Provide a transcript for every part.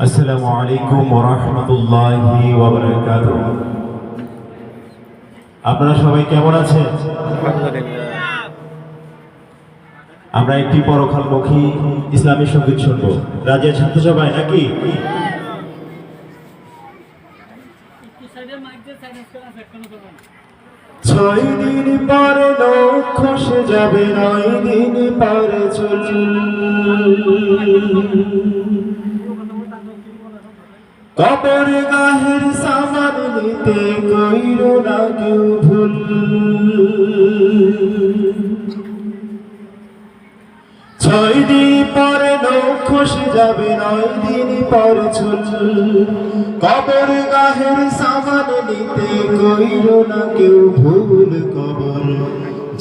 আসসালামু আলাইকুম ওরহমতুল্লাহি আপনারা সবাই কেমন আছেন? আমরা একটি পরখালমুখী ইসলামী সংগীত শুনব। রাজিয়া ছাত্র সবাই নাকি? ছয় দিন পরে লোক খসে যাবে নয় দিন পরে চল কবর গাহের সামান নিতে কইর না কেউ ভুল। ছয় দিন পরে খসে যাবে, নয় দিন পরে চল কবর গাহের সামান নিতে কইর না কেউ ভুল কবর।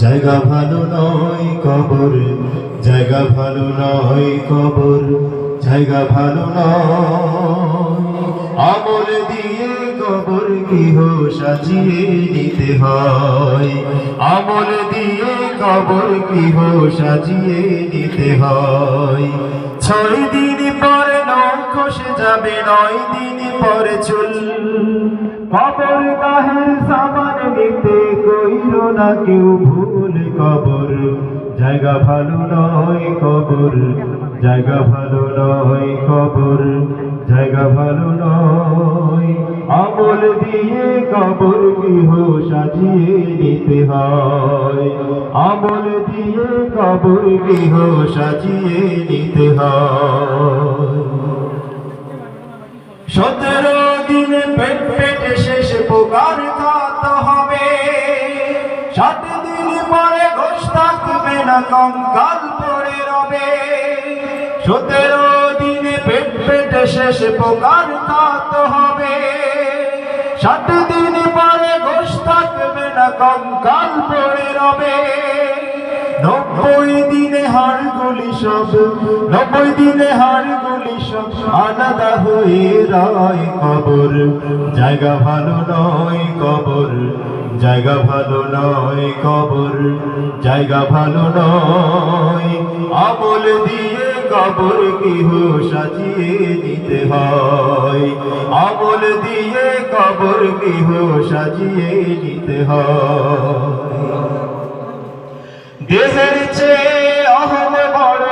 জায়গা ভালো নয় কবর, জায়গা ভালো নয় কবর, জায়গা ভালো নয় আমল দিয়ে কবর গৃহ সাজিয়ে নিতে হয়? আমল দিয়ে কবর গৃহ সাজিয়ে নিতে হয়? ছয় দিন পরে নয় যাবে, নয় দিন পরে চল। কবর গাহের সামান নিতে কইল না কেউ ভুল কবর। জায়গা ভালো নয় কবর, জায়গা ভালো নয় কবর। জায়গা ভালো নয়। আমল দিয়ে কবর গৃহ সাজিয়ে নিতে হয়। আমল দিয়ে কবর গৃহ সাজিয়ে নিতে হয়। সতেরো দিনে পেট পেটে শেষ পোকার খাত হবে। সাত দিন পরে ঘোষ থাকবে না কঙ্কাল পড়ে রবে। সতেরো পেট শেষ পোকার খাত হবে। সাত দিন পরে ঘোষ থাকবে না কঙ্কাল পড়ে রবে। নব্বই দিনে হাড় গুলি সব, নব্বই দিনে হাড় গুলি সব আলাদা হয়ে রয় কবর। জায়গা ভালো নয় কবর, জায়গা ভালো নয় কবর, জায়গা ভালো নয় আমল দিয়ে কবর গৃহ সাজিয়ে নিতে হয়? আমল দিয়ে কবর গৃহ সাজিয়ে নিতে হয়? দেহের চেয়ে অহম বড়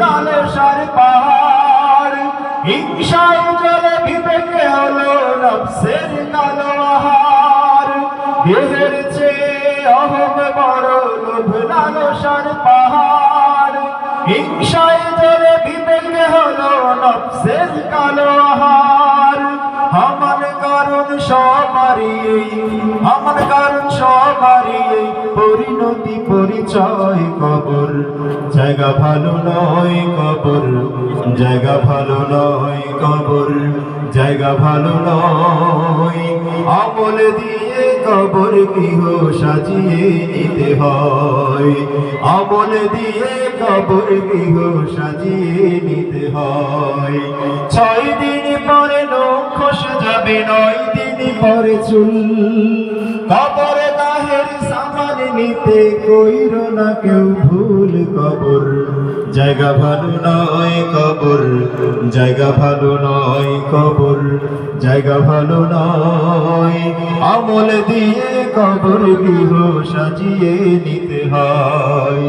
লালসার পাহাড়। হিংসায় জলে বিবেকে হলো নফসের কালো আহার। দেহের চেয়ে অহম বড় লোভ লালসার পাহাড়। হিংসায় নফসের কালো আহার আমার কারণ সবারই আমার কারণ সবারই পরিণতি পরিচয় কবর, জায়গা ভালো নয় কবর, জায়গা ভালো নয় কবর, জায়গা ভালো নয় আমল দিয়ে কবর গৃহ সাজিয়ে নিতে হয়। আমল দিয়ে কবর গৃহ সাজিয়ে নিতে হয়। ছয় দিন পরে লোক খসে যাবে, নয় দিন পরে চুল। কবর দাহের সামান নিতে কইর না কেউ ভুল কবর। জায়গা ভালো নয় কবর, জায়গা ভালো নয় কবর, জায়গা ভালো নয়। আমল দিয়ে কবর গৃহ সাজিয়ে নিতে হয়।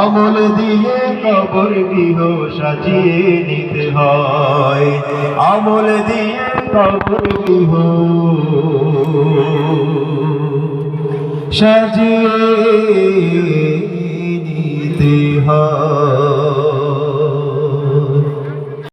আমল দিয়ে কবর গৃহ সাজিয়ে নিতে হয়। আমল দিয়ে কবর গৃহ সাজিয়ে হয়